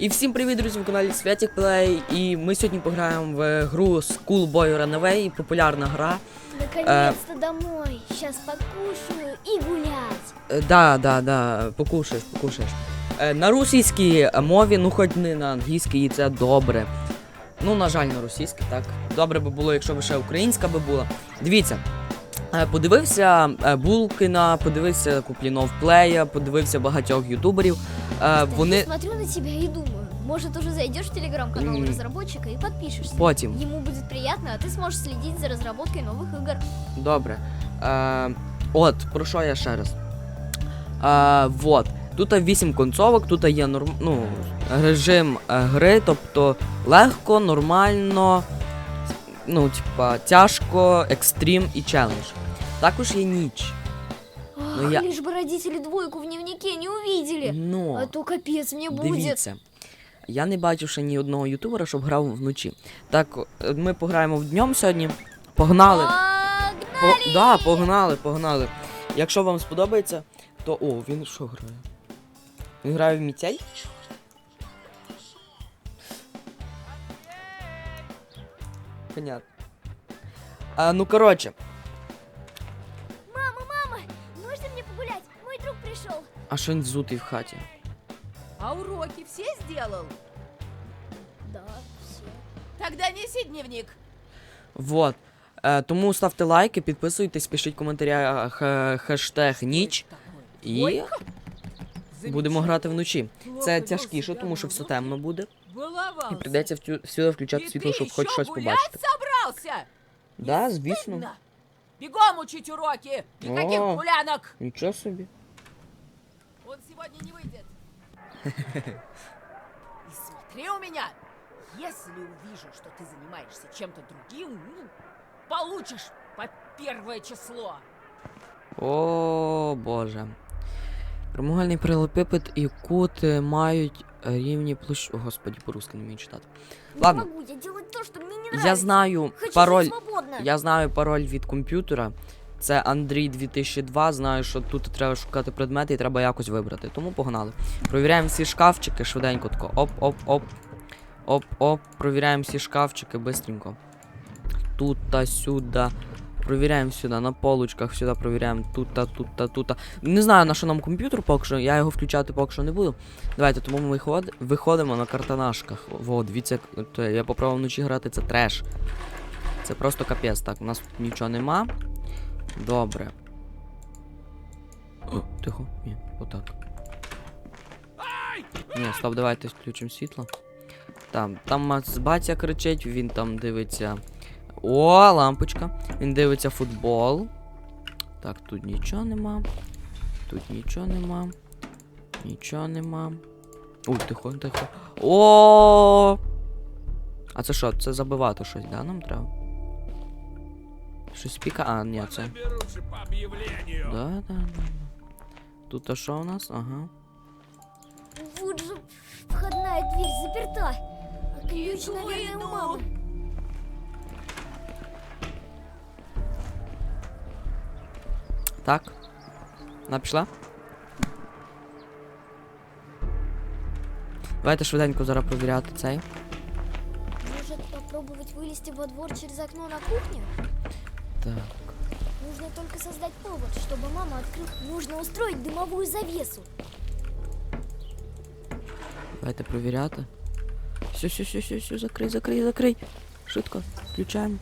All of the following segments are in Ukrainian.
І всім привіт, друзі, на каналі Святік Плей. І ми сьогодні пограємо в гру School Boy Runaway, популярна гра. Наконец-то домой. Сейчас покушаю и гулять. Е, Да, да, да, покушаєш, покушаєш. Е, На російській мові, ну хоч не на англійській, і це добре. Ну, на жаль, на російській, так. Добре би було, якщо б ще українська би була. Дивіться. е, Подивився е, Булкіна, подивився Куплінов Плея, подивився багатьох ютуберів. Е, Я смотрю на тебя и думаю, может уже зайдешь в телеграм-канал М. разработчика и подпишешься. потім. Ему будет приятно, а ты сможешь следить за разработкой новых игр. Добре. Е, от, про що я ще раз. Е, вот. Тут 8 концовок, тут є норм... ну, режим е, гри, тобто легко, нормально, ну, типа, тяжко, екстрім і челендж. Також є ніч. Ах, я- лишь бы родители двойку в дневнике не увидели. Ну, А то капец мне будет. дивіться. Я не бачив ще ні одного ютубера, щоб грав вночі. Так, ми пограємо в днем сьогодні. Погнали! Погнали! По, да, погнали, погнали. Якщо вам сподобається, то. О, він що грає? Він грає в мітель? Понятно. А, ну коротше, а що він зутий в хаті? А уроки все сделал? Да, все. Тогда неси дневник. Вот. Е, тому ставте лайки, підписуйтесь, пишіть в коментарях е, хештег ніч і Ой-ка. будемо грати вночі. Плохо Це вел тяжкіше, себя, тому що ну, все темно буде. Баловался. І прийдеться втю- всюди включати И світло, ты щоб хоч ещё щось гулять побачити. собрался? Да, Не звісно. стыдно? Бегом учить уроки. Никаких О. гулянок. Нічого собі. Сегодня не выйдет. И смотри у меня. Если увижу, что ты занимаешься чем-то другим, ну, получишь по первое число. О, Боже. Прямоугольний паралелепіпед і кут мають рівні площ... О, господі, по-русски не вмію читати. Не могу я делать то, что мне не. Я знаю Хочу пароль. Я знаю пароль від комп'ютера. Це Андрій 2002. Знаю, що тут треба шукати предмети і треба якось вибрати. Тому погнали. Провіряємо всі шкафчики швиденько тако. Оп-оп-оп. Оп-оп. Провіряємо всі шкафчики бистренько. Тут та сюди. Провіряємо сюди, на полочках сюди провіряємо. Тут та тут Не знаю на що нам комп'ютер поки що, я його включати поки що не буду. Давайте, тому ми виход... виходимо на картонашках. Во, дивіться, я попробував вночі грати, це треш. Це просто капець. Так, у нас тут нічого нема. Добре. О, тихо. Ні, отак. Ні, стоп, давайте включимо світло. Там, там батя кричить, він там дивиться. О, лампочка. Він дивиться футбол. Так, тут нічого нема. Тут нічого нема. Нічого нема. Ой, тихо, тихо. О! А це що? Це забивати щось, да, нам треба? Щось піка. А, ні, це. Наберутся по объявлению. Да, да, да. да. Тут а що у нас? Ага. Вот же входная дверь заперта. А ключ, Иду, наверное, у иду. мамы. Так. Вона пішла? Давайте швиденько зараз провіряти цей. Может попробовать вылезти во двор через окно на кухне? Так. Нужно только создать повод, чтобы мама открыла. Нужно устроить дымовую завесу. Давайте провіряти. Все, все, все, все, все, закрий, закрий, закрий. Швидко. Включаємо.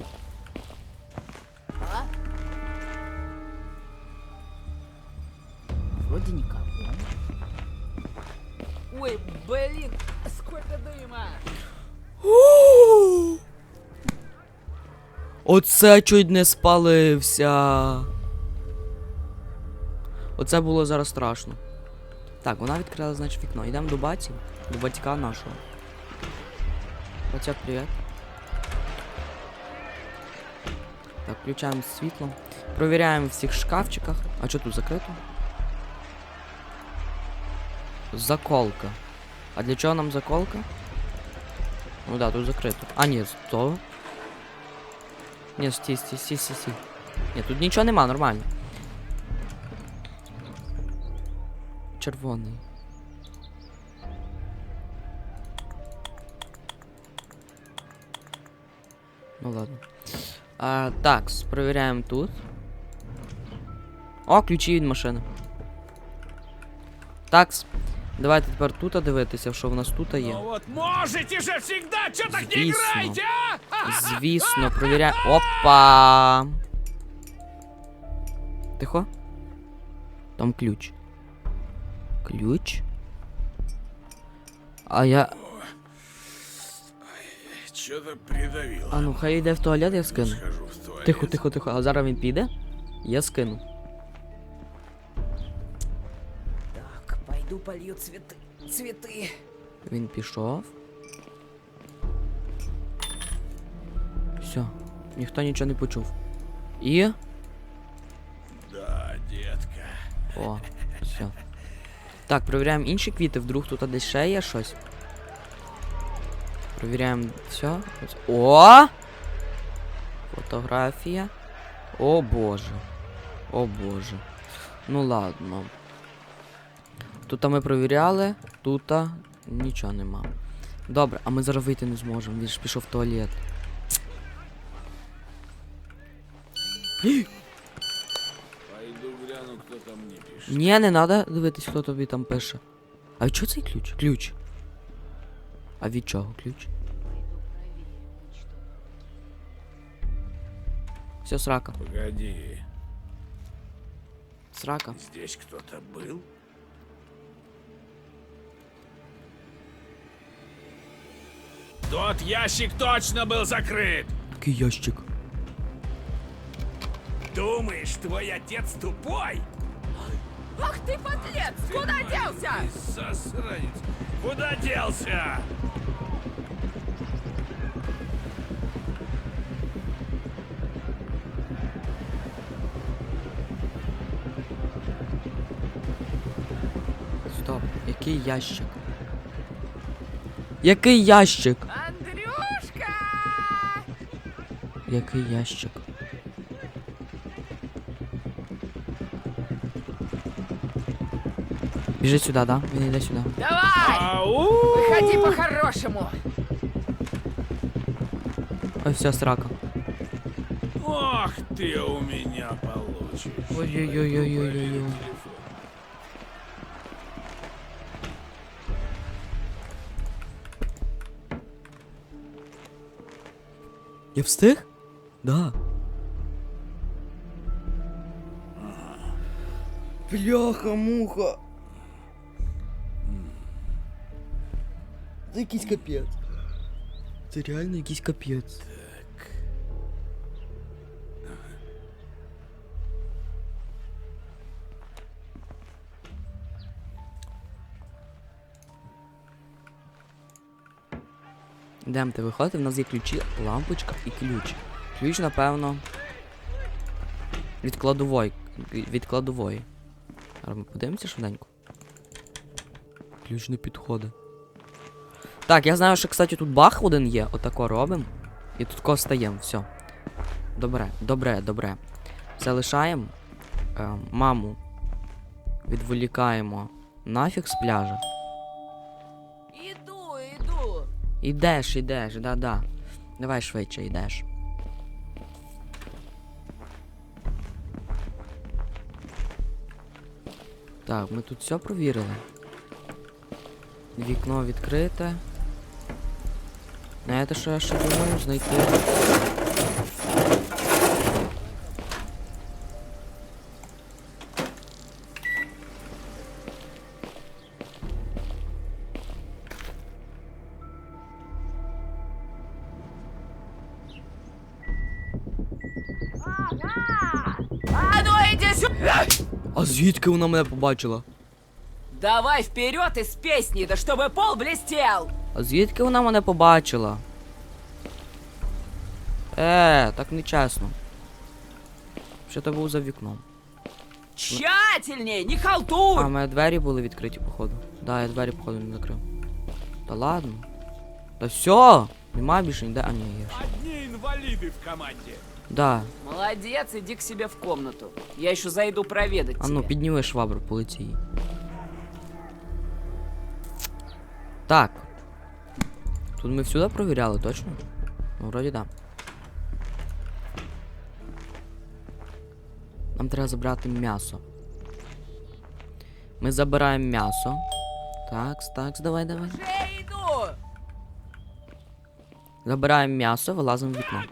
Оце чуть не спалився. Оце було зараз страшно. Так, вона відкрила, значить, вікно. Йдемо до баті, до батька нашого. Батяк, привіт. Так, включаємо світло. Провіряємо в всіх шкафчиках. А що тут закрито? Заколка. А для чого нам заколка? Ну да, тут закрито. А, ні, то. Ні, стій, стій, стій, стій, стій. Ні, тут нічого нема, нормально. Червоний. Ну ладно. А, Так, перевіряємо тут. О, ключі від машини. Такс. Давайте тепер тут дивитися, що в нас тут є. Ну вот можете же всегда, что так не Звісно. играете, а? Звісно, провіряємо. Опа! Тихо. Там ключ. Ключ. А я. Что-то придавило. А ну хай йде в туалет, я скину. Тихо, тихо, тихо. А зараз він піде? Я скину. Пойду полью цветы. Цветы. Він пішов. Все. Ніхто нічого не почув. І. Да, детка. О, все. Так, перевіряємо інші квіти, вдруг тут десь ще є щось. Перевіряємо все. О! Фотографія. О боже. О боже. Ну ладно. Тут ми перевіряли, тут нічого нема. Добре, а ми зараз вийти не зможемо. Він ж пішов в туалет. Пойду гляну, кто там мне пишет. Ні, не треба дивитись, хто тобі там пише. А від чого цей ключ? Ключ. А від чого ключ? Все, срака. Погоди, Срака. здесь кто-то был? Тот ящик точно был закрыт! Такий ящик. Думаешь, твой отец тупой? Ах ты подлец! Куда делся? Ты засранец! Куда делся? Стоп. Який ящик? Який ящик? Який ящик? Біжить сюди, да? Він йде сюди. Давай! Ау! Выходи по-хорошему! Ой, все, срака. Ох ты у меня получишь. Ой-ой-ой-ой-ой-ой. Я встиг? Да. Бляха, муха. Це якийсь капець. Це реально якийсь капець. Йдемте виходити, в нас є ключі, лампочка і ключ. Ключ, напевно. Від кладової. Від кладової. Зараз ми подивимося швиденько. Ключ не підходить. Так, я знаю, що, кстати, тут бах один є. Отако робимо. І тут ко стаємо, все. Добре, добре, добре. Залишаємо. Е, маму. Відволікаємо нафіг з пляжа. Иду, иду! Ідеш, ідеш, да-да. Давай швидше йдеш. Так, ми тут все провірили. Вікно відкрите. Що я ще думаю? Знайти. Звідки вона мене побачила? Давай вперед из песни, да чтобы пол блестел! А звідки вона мене побачила? Е, так нечесно. Що то був за вікном? Тщательней, не А, халтуй! у мене двері були відкриті, походу. Да, я двері, походу, не закрив. Та ладно. Та все! Нема більше ніде. А ні, є. ж. Одни инвалиды в команде. Да. Молодец, иди к себе в комнату. Я еще зайду проведать А ну, поднимай швабру, полети. Так. Тут мы сюда проверяли, точно? Ну, вроде да. Нам треба забрати м'ясо. Ми забираємо м'ясо. Так, такс, давай, давай. Забираємо м'ясо, вилазимо в вікно.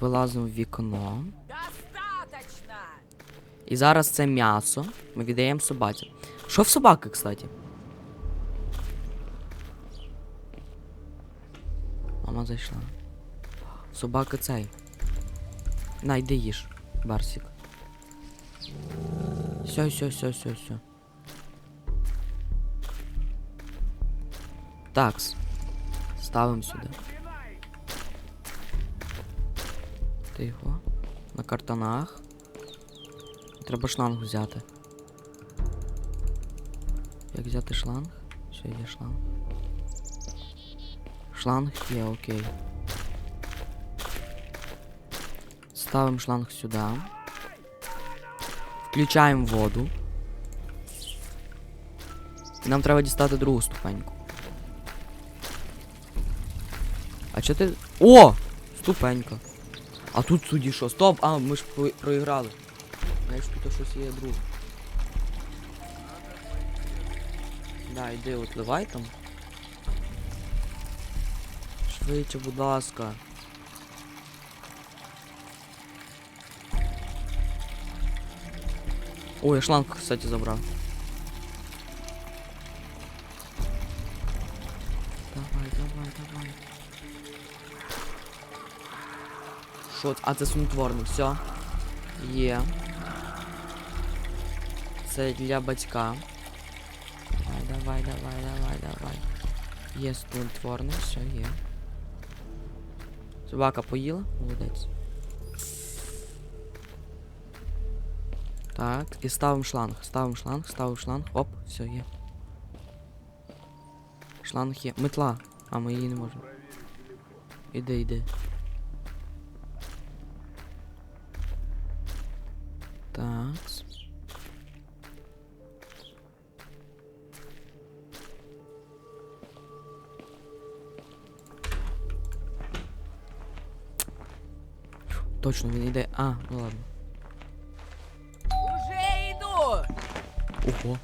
Вилазимо в вікно. І зараз це м'ясо ми віддаємо собаці. Що в собаки, кстати? Мама зайшла. Собака цей. На, йди їж, Барсик. Все, все, все, все, все. Такс. Ставимо сюди. Тихо. На картонах. Треба шланг взяти. Як взяти шланг? Все, є шланг. Шланг є, окей. Ставимо шланг сюди. Включаємо воду. І нам треба дістати другу ступеньку. А чо ти. О! Ступенька. А тут судді що? Стоп! А, ми ж про- проіграли. Знаєш, тут щось є друге. Да, йди, отливай там. Швидше, будь ласка. Ой, я шланг, кстати, забрав. Що? А це снотворне, все. Є. Це для батька. Давай, давай, давай, давай, давай. Є снотворне, все є. Собака поїла? Молодець. Так, і ставимо шланг. Ставимо шланг, ставимо шланг. Оп, все є. Шланг є. Метла. А ми її не можемо. Іди, іди. Точно він йде. А, ну ладно. Уже иду! Ого.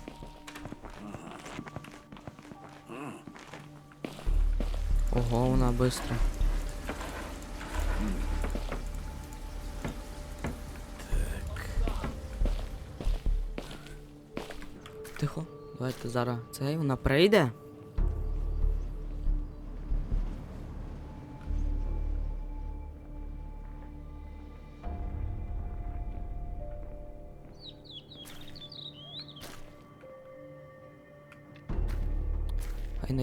Ого, вона быстро. Тихо. Давайте зараз цей вона прийде.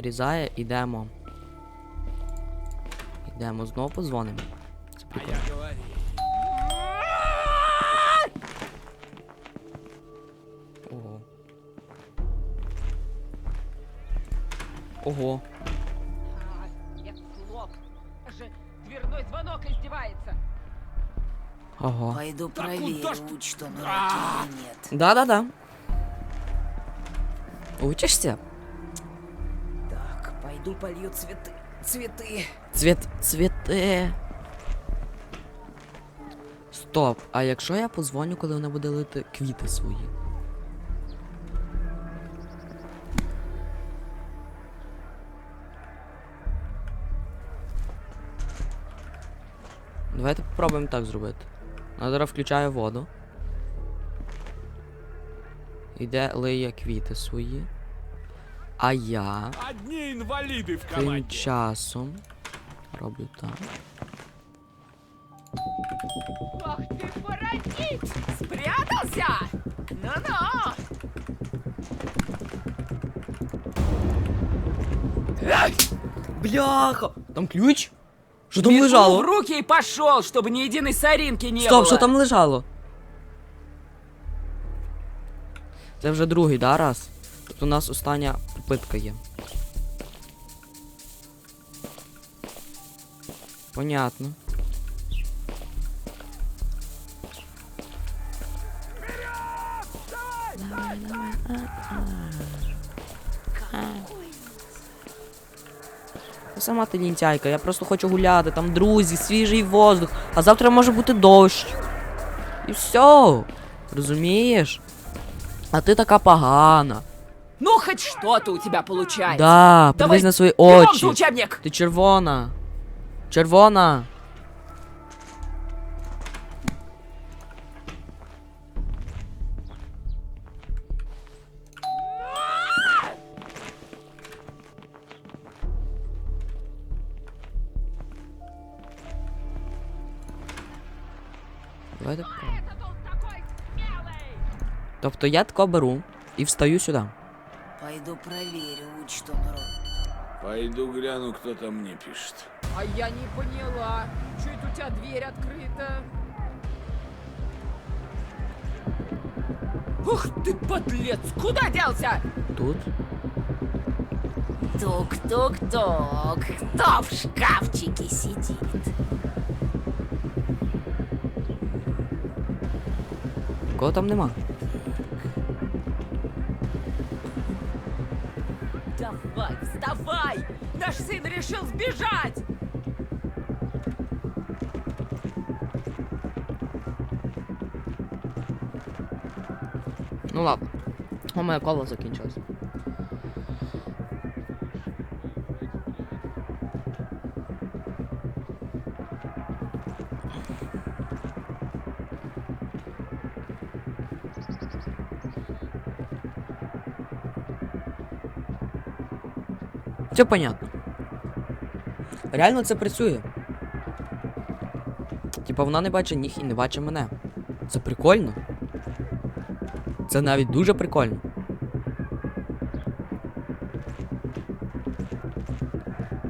Хай нарізає, ідемо. Ідемо, знову позвонимо. Це прикольно. Ого. Ого. А, Нет. Даже дверной звонок издевается. Ого. Пойду проверю, ты? учту на нет. Да-да-да. Учишься? Пойду полью цветы. Цветы. Цвіт. Цвіте. Стоп. А якщо я позвоню, коли вона буде лити квіти свої? Давайте попробуємо так зробити. Я зараз включаю воду. Іде лиє квіти свої. А я Одни инвалиды в тим команде. часом роблю так. Ах ты, паразит! Спрятался! Ну-ну! Бляха! Там ключ? Що там Метлу в лежало? руки и пошел, чтобы ни единой соринки не Стоп, было. що там лежало? Це вже другий, да, раз? Тобто у нас остання попитка є. Понятно. Сама ти лінтяйка, я просто хочу гуляти, там друзі, свіжий воздух, а завтра може бути дощ. І все. Розумієш? А ти така погана. Ну, хоть что-то у тебя получается. Да, Давай, подивись на свої Берем очі. за учебник. Ти червона. Червона. Давайте. попробуємо. Тобто я тако беру і встаю сюди. Пойду проверю, что народ. Пойду гляну, кто там мне пишет. А я не поняла. Что это у тебя дверь открыта? Ух ты, подлец! Куда делся? Тут. Тук-тук-тук. Кто в шкафчике сидит? Кого там нема? Давай! Наш сын решил сбежать! Ну ладно. О, моя кола закінчилась. Все понятно. Реально це працює. Типа вона не бачить ніг і не бачить мене. Це прикольно. Це навіть дуже прикольно.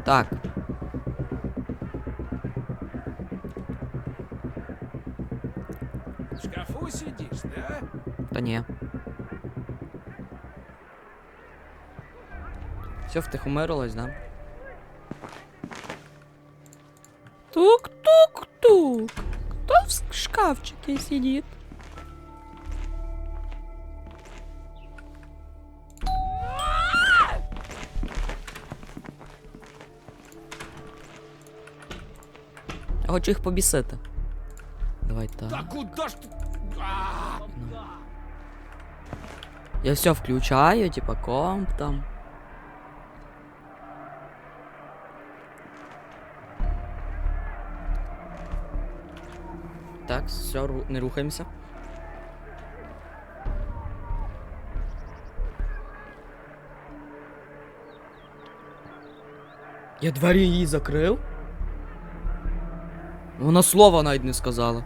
Так. В шкафу сидишь, да? Та ні. Все втихомирилось, да? Тук-тук-тук. Кто в шкафчике сидит? Я хочу їх побісити. Давай так. Да куда ж ты? А! Я все включаю, типа комп там. Так, все, ру- не рухаємося. Я двері її закрив. Вона слова навіть не сказала.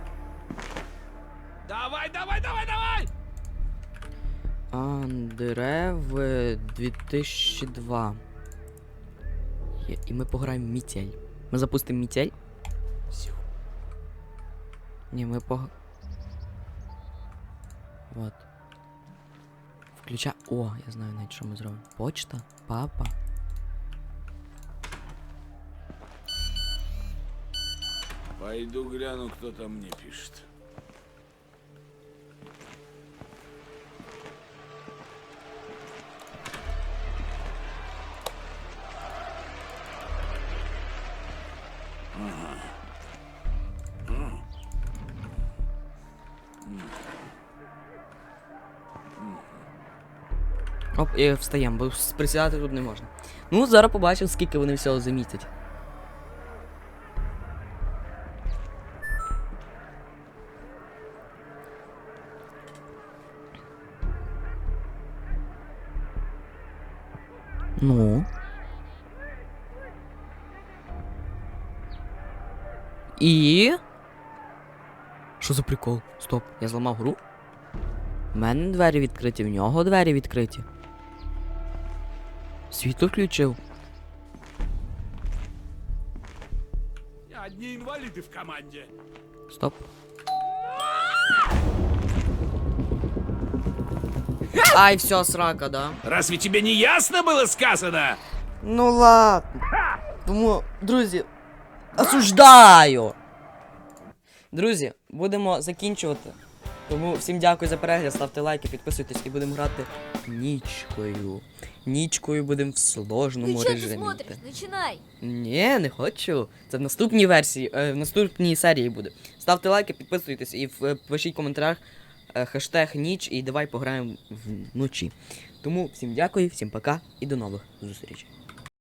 Давай, давай, давай, давай! Андерев 2002. Є, І ми пограємо Мітель. Ми запустимо Мітель. Ні, ми пог... Вот. Включа. О, я знаю навіть, що ми зробимо. Почта, папа. Пойду гляну, кто там мне пишет. І встаємо, бо присідати тут не можна. Ну, зараз побачимо, скільки вони всього замітять. Ну. І. Що за прикол? Стоп, я зламав гру. У мене двері відкриті, в нього двері відкриті. Світло включив. Одни инвалиды в команде. Стоп. Ай, все, срака, да? Разве тебе не ясно было сказано? Ну ладно. Тому, друзі, осуждаю. Друзі, будемо закінчувати Тому всім дякую за перегляд, ставте лайки, підписуйтесь і будемо грати нічкою. Нічкою будемо в Ну сложному ты режимі. смотришь? Начинай. Ні, не хочу. Це в наступній версії, е, в наступній серії буде. Ставте лайки, підписуйтесь і в- е, пишіть в коментарях е, хештег ніч і давай пограємо вночі. Тому всім дякую, всім пока і до нових зустрічей.